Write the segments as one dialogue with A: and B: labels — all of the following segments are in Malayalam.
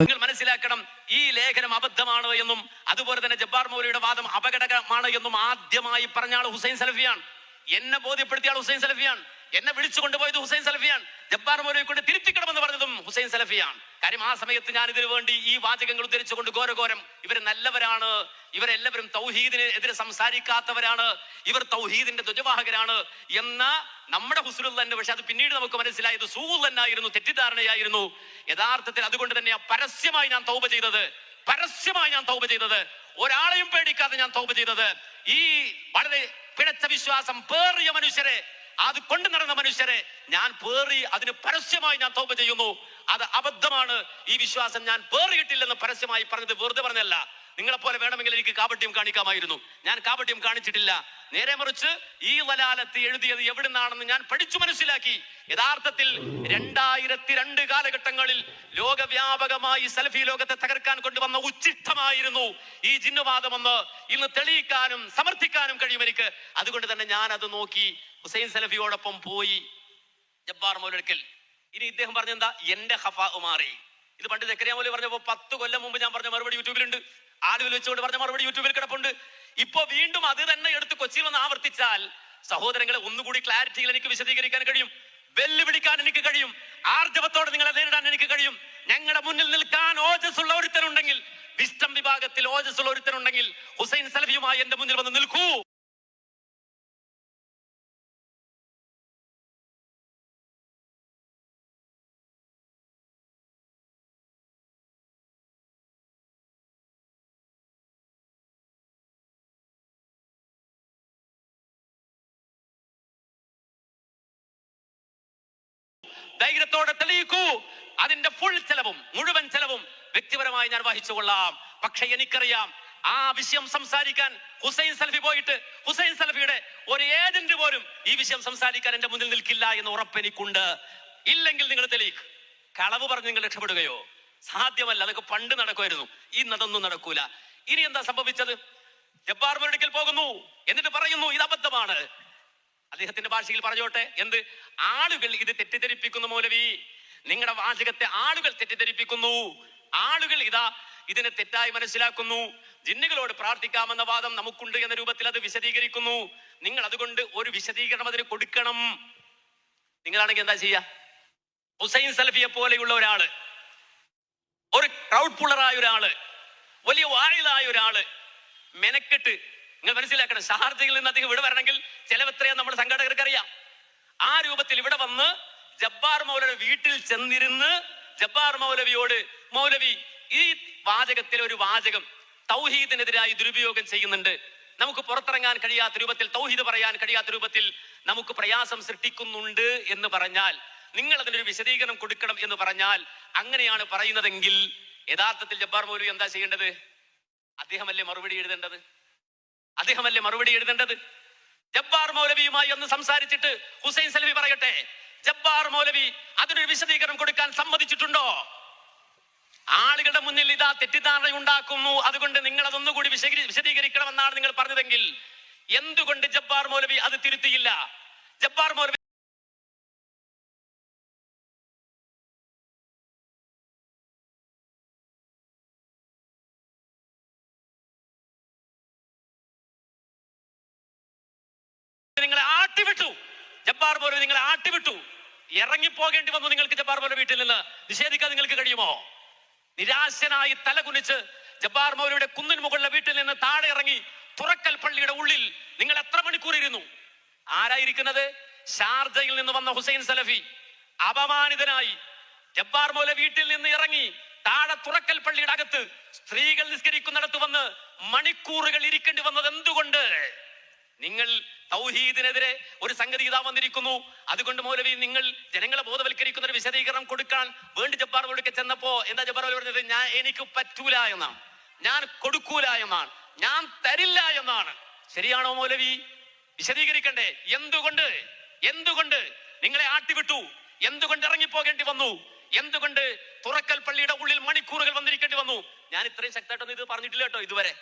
A: നിങ്ങൾ മനസ്സിലാക്കണം ഈ ലേഖനം അബദ്ധമാണ് എന്നും അതുപോലെ തന്നെ ജബ്ബാർ മൗലിയുടെ വാദം അപകടകരമാണ് എന്നും ആദ്യമായി പറഞ്ഞ ആൾ ഹുസൈൻ സലഫിയാണ്. എന്നെ ബോധ്യപ്പെടുത്തിയ ആൾ ഹുസൈൻ സലഫിയാണ്. എന്നെ വിളിച്ചു കൊണ്ടുപോയത് ഹുസൈൻ സലഫിയാണ്. ജബ്ബാർ മൗലവി കൊണ്ട് തിരുത്തിക്കണമെന്ന് പറഞ്ഞതും ഹുസൈൻ സലഫിയാണ്. കാര്യം ആ സമയത്ത് ഞാൻ ഇതിനു വേണ്ടി ഈ വാചകങ്ങൾ ഉദ്ധരിച്ചുകൊണ്ട് ഘോരഘോരം ഇവർ നല്ലവരാണ്. ഇവരെല്ലാവരും തൗഹീദിന് എതിരെ സംസാരിക്കാത്തവരാണ്. ഇവർ തൗഹീദിന്റെ ധ്വജവാഹകരാണ്. എന്ന നമ്മുടെ ഹുസുൽ തന്നെ പക്ഷെ അത് പിന്നീട് നമുക്ക് മനസ്സിലായത് സൂൽ തന്നെയായിരുന്നു തെറ്റിദ്ധാരണയായിരുന്നു. യഥാർത്ഥത്തിൽ അതുകൊണ്ട് തന്നെ പരസ്യമായി ഞാൻ തൗപ ചെയ്തത്. പരസ്യമായി ഞാൻ തൗപ ചെയ്തത്. ഒരാളെയും പേടിക്കാതെ ഞാൻ തൗപ ചെയ്തത്. ഈ വളരെ പിഴച്ച വിശ്വാസം പേറിയ മനുഷ്യരെ അത് കൊണ്ട് നടന്ന മനുഷ്യരെ ഞാൻ പേറി അതിന് പരസ്യമായി ഞാൻ തൗബ ചെയ്യുന്നു. അത് അബദ്ധമാണ്. ഈ വിശ്വാസം ഞാൻ പേറിയിട്ടില്ലെന്ന് പരസ്യമായി പറഞ്ഞത് വെറുതെ പറഞ്ഞല്ല. നിങ്ങളെ പോലെ വേണമെങ്കിൽ എനിക്ക് കാപട്യം കാണിക്കാമായിരുന്നു. ഞാൻ കാപട്യം കാണിച്ചിട്ടില്ല. നേരെ മറിച്ച് ഈ വലാലത്ത് എഴുതിയത് എവിടുന്നാണെന്ന് ഞാൻ പഠിച്ചു മനസ്സിലാക്കി. യഥാർത്ഥത്തിൽ രണ്ടായിരത്തി രണ്ട് കാലഘട്ടങ്ങളിൽ ലോകവ്യാപകമായി സൽഫി ലോകത്തെ തകർക്കാൻ കൊണ്ടുവന്ന ഉച്ചിഷ്ടമായിരുന്നു ഈ ജിന്നുവാദമെന്ന് ഇന്ന് തെളിയിക്കാനും സമർത്ഥിക്കാനും കഴിയും എനിക്ക്. അതുകൊണ്ട് തന്നെ ഞാൻ അത് നോക്കി ഹുസൈൻ സലഫിയോടൊപ്പം പോയി ജബ്ബാർ മൗലടുക്കൽ ഇനി ഇദ്ദേഹം പറഞ്ഞെന്താ? എന്റെ ഹഫാ മാറി. ഇത് പണ്ട് ജക്കരിയ മൗലി പറഞ്ഞപ്പോ പത്ത് കൊല്ലം മുമ്പ് ഞാൻ പറഞ്ഞ മറുപടി യൂട്യൂബിലുണ്ട്. ആലുവിൽ വെച്ചുകൊണ്ട് പറഞ്ഞ മറുപടി യൂട്യൂബിൽ കിടപ്പുണ്ട്. ഇപ്പൊ വീണ്ടും അത് തന്നെ എടുത്ത് കൊച്ചിയിൽ വന്ന് ആവർത്തിച്ചാൽ സഹോദരങ്ങളെ ഒന്നുകൂടി ക്ലാരിറ്റിയിൽ എനിക്ക് വിശദീകരിക്കാൻ കഴിയും. വെല്ലുവിളിക്കാൻ എനിക്ക് കഴിയും. ആർജവത്തോടെ നിങ്ങളെ നേരിടാൻ എനിക്ക് കഴിയും. ഞങ്ങളുടെ മുന്നിൽ നിൽക്കാൻ ഓജസ്സുള്ള ഒരുത്തനുണ്ടെങ്കിൽ വിസ്റ്റം വിഭാഗത്തിൽ ഓജസ്സുള്ള ഒരുത്തനുണ്ടെങ്കിൽ ഹുസൈൻ സലഫിയുമായി എന്റെ മുന്നിൽ വന്ന് നിൽക്കൂ. ധൈര്യത്തോടെ തെളിയിക്കൂ. അതിന്റെ ഫുൾ ചെലവും മുഴുവൻ ചെലവും വ്യക്തിപരമായി ഞാൻ വഹിച്ചുകൊള്ളാം. പക്ഷെ എനിക്കറിയാം ആ വിഷയം സംസാരിക്കാൻ ഹുസൈൻ സലഫി പോയിട്ട് ഹുസൈൻ സലഫിയുടെ ഒരു ഏജന്റ് പോലും ഈ വിഷയം സംസാരിക്കാൻ എന്റെ മുന്നിൽ നിൽക്കില്ല എന്ന് ഉറപ്പെനിക്കുണ്ട് ഇല്ലെങ്കിൽ നിങ്ങൾ തെളിയിക്ക്. കളവ് പറഞ്ഞ് നിങ്ങൾ രക്ഷപ്പെടുകയോ? സാധ്യമല്ല അതൊക്കെ പണ്ട് നടക്കുമായിരുന്നു. ഇന്നതൊന്നും നടക്കൂല. ഇനി എന്താ സംഭവിച്ചത്? ജബ്ബാർ മെഡിക്കൽ പോകുന്നു. എന്നിട്ട് പറയുന്നു ഇത് അബദ്ധമാണ്. അദ്ദേഹത്തിന്റെ ഭാഷയിൽ പറഞ്ഞോട്ടെ. എന്ത്? ആളുകൾ ഇത് തെറ്റിദ്ധരിപ്പിക്കുന്നു മൗലവി. നിങ്ങളുടെ വാചകത്തെ ആളുകൾ തെറ്റിദ്ധരിപ്പിക്കുന്നു. ആളുകൾ ഇതാ ഇതിനെ തെറ്റായി മനസ്സിലാക്കുന്നു. ജിന്നുകളോട് പ്രാർത്ഥിക്കാമെന്ന വാദം നമുക്കുണ്ട് എന്ന രൂപത്തിൽ അത് വിശദീകരിക്കുന്നു. നിങ്ങൾ അതുകൊണ്ട് ഒരു വിശദീകരണം അതിന് കൊടുക്കണം. നിങ്ങളാണെങ്കിൽ എന്താ ചെയ്യുക ഹുസൈൻ സലഫിയെ പോലെയുള്ള ഒരാൾ ഒരു ക്രൗഡ് പുള്ളറായ ഒരാൾ വലിയ വായിലായ ഒരാൾ മെനക്കെട്ട് നിങ്ങൾ മനസ്സിലാക്കണം ഷാർജയിൽ നിന്ന് അദ്ദേഹം ഇവിടെ വരണമെങ്കിൽ ചെലവെത്രയാ നമ്മുടെ സംഘാടകർക്ക് അറിയാം. ആ രൂപത്തിൽ ഇവിടെ വന്ന് ജബ്ബാർ മൗലവി വീട്ടിൽ ചെന്നിരുന്ന് ജബ്ബാർ മൗലവിയോട് മൗലവി ഈ വാചകത്തിൽ ഒരു വാചകം തൗഹീദിനെതിരായി ദുരുപയോഗം ചെയ്യുന്നുണ്ട്. നമുക്ക് പുറത്തിറങ്ങാൻ കഴിയാത്ത രൂപത്തിൽ തൗഹീദ് പറയാൻ കഴിയാത്ത രൂപത്തിൽ നമുക്ക് പ്രയാസം സൃഷ്ടിക്കുന്നുണ്ട് എന്ന് പറഞ്ഞാൽ നിങ്ങൾ അതിനൊരു വിശദീകരണം കൊടുക്കണം എന്ന് പറഞ്ഞാൽ അങ്ങനെയാണ് പറയുന്നതെങ്കിൽ യഥാർത്ഥത്തിൽ ജബ്ബാർ മൗലവി എന്താ ചെയ്യേണ്ടത്? അദ്ദേഹമല്ലേ മറുപടി എഴുതേണ്ടത്? അദ്ദേഹമല്ലേ മറുപടി എഴുതേണ്ടത്? ജബ്ബാർ മൗലവിയുമായി ഒന്ന് സംസാരിച്ചിട്ട് ഹുസൈൻ സലഫി പറയട്ടെ. ജബ്ബാർ മൗലവി അതിനൊരു വിശദീകരണം കൊടുക്കാൻ സമ്മതിച്ചിട്ടുണ്ടോ? ആളുകളുടെ മുന്നിൽ ഇതാ തെറ്റിദ്ധാരണ ഉണ്ടാക്കുന്നു അതുകൊണ്ട് നിങ്ങൾ അതൊന്നുകൂടി വിശദീ- വിശദീകരിക്കണമെന്നാണ് നിങ്ങൾ പറഞ്ഞതെങ്കിൽ എന്തുകൊണ്ട് ജബ്ബാർ മൗലവി അത് തിരുത്തിയില്ല? ജബ്ബാർ മൗലവി നിങ്ങളെ ആട്ടിവിട്ടു. ജബ്ബാർ മൗലവി നിങ്ങളെ ആട്ടിവിട്ടു. ഇറങ്ങിപ്പോകേണ്ടി വന്നു നിങ്ങൾക്ക് ജബ്ബാർ മൗലവി വീട്ടിൽ നിന്ന്. നിഷേധിക്കാൻ നിങ്ങൾക്ക് കഴിയുമോ? നിരാശനായി തലകുനിച്ച് ജബ്ബാർ മൗലവിയുടെ കുന്നിന് മുകളിലെ വീട്ടിൽ നിന്ന് താഴെ ഇറങ്ങി തുറക്കൽ പള്ളിയുടെ ഉള്ളിൽ നിങ്ങൾ എത്ര മണിക്കൂർ ഇരുന്നു? ആരായിരിക്കുന്നത്? ഷാർജയിൽ നിന്ന് വന്ന ഹുസൈൻ സലഫി. അപമാനിതനായി ജബ്ബാർ മൗല വീട്ടിൽ നിന്ന് ഇറങ്ങി താഴെ തുറക്കൽ പള്ളിയുടെ അകത്ത് സ്ത്രീകൾ നിസ്കരിക്കുന്നിടത്ത് വന്ന് മണിക്കൂറുകൾ ഇരിക്കേണ്ടി വന്നത് എന്തുകൊണ്ട്? നിങ്ങൾ തൗഹീദിനെതിരെ ഒരു സംഗതി ഇതാ വന്നിരിക്കുന്നു. അതുകൊണ്ട് മൗലവി നിങ്ങൾ ജനങ്ങളെ ബോധവൽക്കരിക്കുന്ന ഒരു വിശദീകരണം കൊടുക്കാൻ വേണ്ടി ജബ്ബാർ മൗലിക്ക് ചെന്നപ്പോ എന്താ ജബ്ബാർ പറഞ്ഞത്? ഞാൻ എനിക്ക് പറ്റൂല എന്നാണ്. ഞാൻ കൊടുക്കൂല എന്നാണ്. ഞാൻ തരില്ല എന്നാണ്. ശരിയാണോ മൗലവി? വിശദീകരിക്കണ്ടേ. എന്തുകൊണ്ട്? എന്തുകൊണ്ട് നിങ്ങളെ ആട്ടിവിട്ടു? എന്തുകൊണ്ട് ഇറങ്ങിപ്പോകേണ്ടി വന്നു? എന്തുകൊണ്ട് തുറക്കൽ പള്ളിയുടെ ഉള്ളിൽ മണിക്കൂറുകൾ വന്നിരിക്കേണ്ടി വന്നു? ഞാൻ ഇത്രയും ശക്തമായിട്ടൊന്നും ഇത് പറഞ്ഞിട്ടില്ല കേട്ടോ ഇതുവരെ.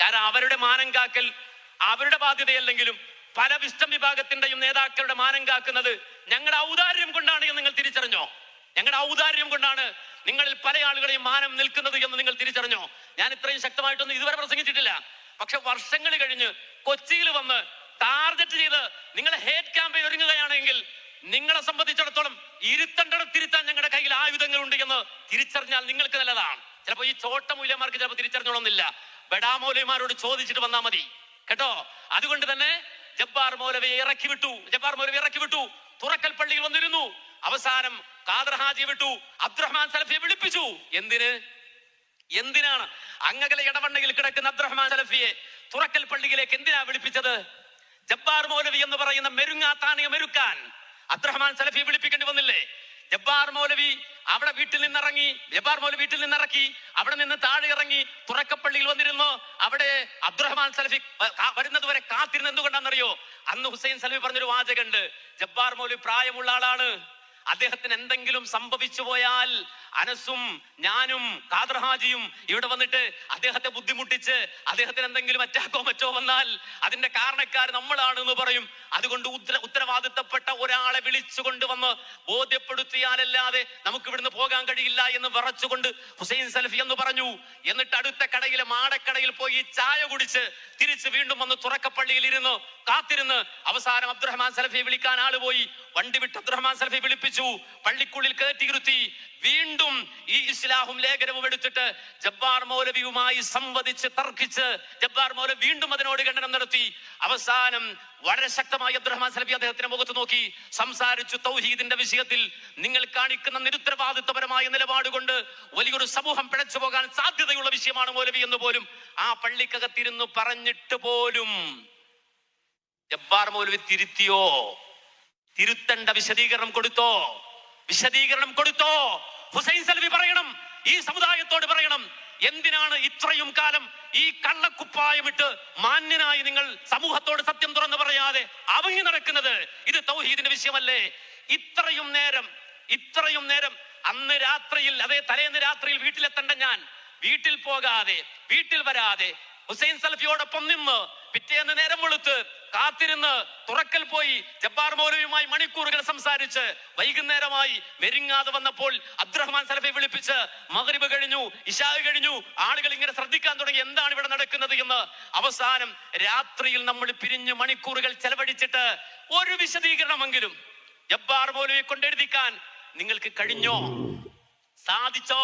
A: കാരണം അവരുടെ മാനം കാക്കൽ അവരുടെ ബാധ്യതയല്ലെങ്കിലും പല വിസ്റ്റം വിഭാഗത്തിന്റെയും നേതാക്കളുടെ മാനം കാക്കുന്നത് ഞങ്ങളുടെ ഔദാര്യം കൊണ്ടാണ് എന്ന് നിങ്ങൾ തിരിച്ചറിഞ്ഞോ? ഞങ്ങളുടെ ഔദാര്യം കൊണ്ടാണ് നിങ്ങളിൽ പല ആളുകളെയും മാനം നിൽക്കുന്നത് എന്ന് നിങ്ങൾ തിരിച്ചറിഞ്ഞോ? ഞാൻ ഇത്രയും ശക്തമായിട്ടൊന്നും ഇതുവരെ പ്രസംഗിച്ചിട്ടില്ല. പക്ഷെ വർഷങ്ങൾ കഴിഞ്ഞ് കൊച്ചിയിൽ വന്ന് ടാർഗറ്റ് ചെയ്ത് നിങ്ങൾ ഹേറ്റ് ക്യാമ്പയിൻ ഒരുങ്ങുകയാണെങ്കിൽ നിങ്ങളെ സംബന്ധിച്ചിടത്തോളം ഇരുത്തണ്ടടം തിരുത്താൻ ഞങ്ങളുടെ കയ്യിൽ ആയുധങ്ങൾ ഉണ്ട് എന്ന് തിരിച്ചറിഞ്ഞാൽ നിങ്ങൾക്ക് നല്ലതാണ്. ചിലപ്പോ ഈ ചോട്ട മൂല്യമാർക്ക് ചിലപ്പോൾ തിരിച്ചറിഞ്ഞോളന്നില്ല. ബഡാമൗലവിമാരോട് ചോദിച്ചിട്ട് വന്നാൽ മതി. കേട്ടോ? അതുകൊണ്ട് തന്നെ ജബ്ബാർ മൗലവിയെ ഇറക്കി വിട്ടു. ജബ്ബാർ മൗലവി ഇറക്കി വിട്ടു. തുറക്കൽ പള്ളിയിൽ വന്നിരുന്നു. അവസാനം ഖാദർ ഹാജി വിട്ടു. അബ്ദുറഹ്മാൻ സലഫിയെ വിളിപ്പിച്ചു. എന്തിന്? എന്തിനാണ്? അങ്ങകലെ ഇടവണ്ണയിൽ കിടക്കുന്ന അബ്ദുറഹ്മാൻ സലഫിയെ തുറക്കൽ പള്ളിയിലേക്ക് എന്തിനാ വിളിപ്പിച്ചത്? ജബ്ബാർ മൗലവി എന്ന് പറയുന്ന മെരുങ്ങാത്താണിയ മെരുക്കാൻ. അബ്ദുറഹ്മാൻ സലഫിയെ വിളിപ്പിക്കേണ്ടി വന്നില്ലേ? ജബ്ബാർ മൗലവി അവിടെ വീട്ടിൽ നിന്നിറങ്ങി ജബ്ബാർ മൗലവി വീട്ടിൽ നിന്നിറക്കി അവിടെ നിന്ന് താഴെ ഇറങ്ങി തുറക്കപ്പള്ളിയിൽ വന്നിരുന്നു. അവിടെ അബ്ദുറഹ്മാൻ സലഫി വരുന്നത് വരെ കാത്തിരുന്ന് എന്തുകൊണ്ടാണെന്നറിയോ? അന്ന് ഹുസൈൻ സലഫി പറഞ്ഞൊരു വാചകണ്ട് ജബ്ബാർ മൗലി പ്രായമുള്ള ആളാണ്. അദ്ദേഹത്തിന് എന്തെങ്കിലും സംഭവിച്ചു പോയാൽ അനസും ഞാനും കാദർഹാജിയും ഇവിടെ വന്നിട്ട് അദ്ദേഹത്തെ ബുദ്ധിമുട്ടിച്ച് അദ്ദേഹത്തിന് എന്തെങ്കിലും അറ്റാക്കോ മറ്റോ വന്നാൽ അതിന്റെ കാരണക്കാർ നമ്മളാണ് എന്ന് പറയും. അതുകൊണ്ട് ഉത്തര ഉത്തരവാദിത്തപ്പെട്ട ഒരാളെ വിളിച്ചു കൊണ്ടുവന്ന് ബോധ്യപ്പെടുത്തിയാലല്ലാതെ നമുക്ക് ഇവിടുന്ന് പോകാൻ കഴിയില്ല എന്ന് വിറച്ചുകൊണ്ട് ഹുസൈൻ സലഫി എന്ന് പറഞ്ഞു. എന്നിട്ട് അടുത്ത കടയിലെ മാടക്കടയിൽ പോയി ചായ കുടിച്ച് തിരിച്ച് വീണ്ടും വന്ന് തുറക്കപ്പള്ളിയിൽ ഇരുന്ന് കാത്തിരുന്ന് അവസാനം അബ്ദുറഹ്മാൻ സലഫിയെ വിളിക്കാൻ ആൾ പോയി. വണ്ടി വിട്ട് അബ്ദുറഹ്മാൻ സലഫി വിളിപ്പിച്ചു പള്ളിക്കുള്ളിൽ കയറ്റിയിരുത്തി. വീണ്ടും ഈ ഇസ്ലാഹും ലേഖനവും എടുത്തിട്ട് ജബ്ബാർ മൗലവിയുമായി സംവദിച്ച് തർക്കിച്ച് ജബ്ബാർ മൗലവി വീണ്ടും അതിനോട് ഖണ്ഡനം നടത്തി. അവസാനം വളരെ ശക്തമായി അബ്ദുറഹ്മാൻ സലഫി അദ്ദേഹത്തിന്റെ മുഖത്ത് നോക്കി. സംസാരിച്ചു തൗഹീദിന്റെ വിഷയത്തിൽ. നിങ്ങൾ കാണിക്കുന്ന നിരുത്തരവാദിത്വപരമായ നിലപാട് കൊണ്ട് വലിയൊരു സമൂഹം പിഴച്ചു പോകാൻ സാധ്യതയുള്ള വിഷയമാണ് മൗലവി എന്ന് പോലും ആ പള്ളിക്കകത്തിരുന്ന് പറഞ്ഞിട്ട് പോലും ജബ്ബാർ മൗലവി തിരുത്തിയോ? തിരുത്തേണ്ട വിശദീകരണം കൊടുത്തോ? വിശദീകരണം കൊടുത്തോ? ഹുസൈൻ സൽവി പറയണം. ഈ സമുദായത്തോട് പറയണം. എന്തിനാണ് ഇത്രയും കാലം ഈ കള്ളക്കുപ്പായമിട്ട് മാന്യനായി നിങ്ങൾ സമൂഹത്തോട് സത്യം തുറന്നു പറയാതെ അവങ്ങി നടക്കുന്നത്? ഇത് തൗഹീദിന്റെ വിഷയമല്ലേ? ഇത്രയും നേരം ഇത്രയും നേരം അന്ന് രാത്രിയിൽ അതേ തലേന്ന് രാത്രിയിൽ വീട്ടിലെത്തണ്ട ഞാൻ. വീട്ടിൽ പോകാതെ വീട്ടിൽ വരാതെ ഹുസൈൻ സൽഫിയോടൊപ്പം നിന്ന് പിറ്റേന്ന് നേരം വെളുത്ത് കാത്തിരുന്ന് തുറക്കൽ പോയി ജബ്ബാർ മൗലവിയുമായി മണിക്കൂറുകൾ സംസാരിച്ച് വൈകുന്നേരമായി മെരിങ്ങാതെ വന്നപ്പോൾ അബ്ദുറഹ്മാൻ സലഫെ വിളിപ്പിച്ച് മഗ്രിബ് കഴിഞ്ഞു ഇഷാ കഴിഞ്ഞു. ആളുകൾ ഇങ്ങനെ ശ്രദ്ധിക്കാൻ തുടങ്ങി. എന്താണ് ഇവിടെ നടക്കുന്നത് എന്ന് അവസാനം രാത്രിയിൽ നമ്മൾ പിരിഞ്ഞ് മണിക്കൂറുകൾ ചെലവഴിച്ചിട്ട് ഒരു വിശദീകരണമെങ്കിലും ജബ്ബാർ മൗലവിയെ കൊണ്ടെഴുതിക്കാൻ നിങ്ങൾക്ക് കഴിഞ്ഞോ? സാധിച്ചോ?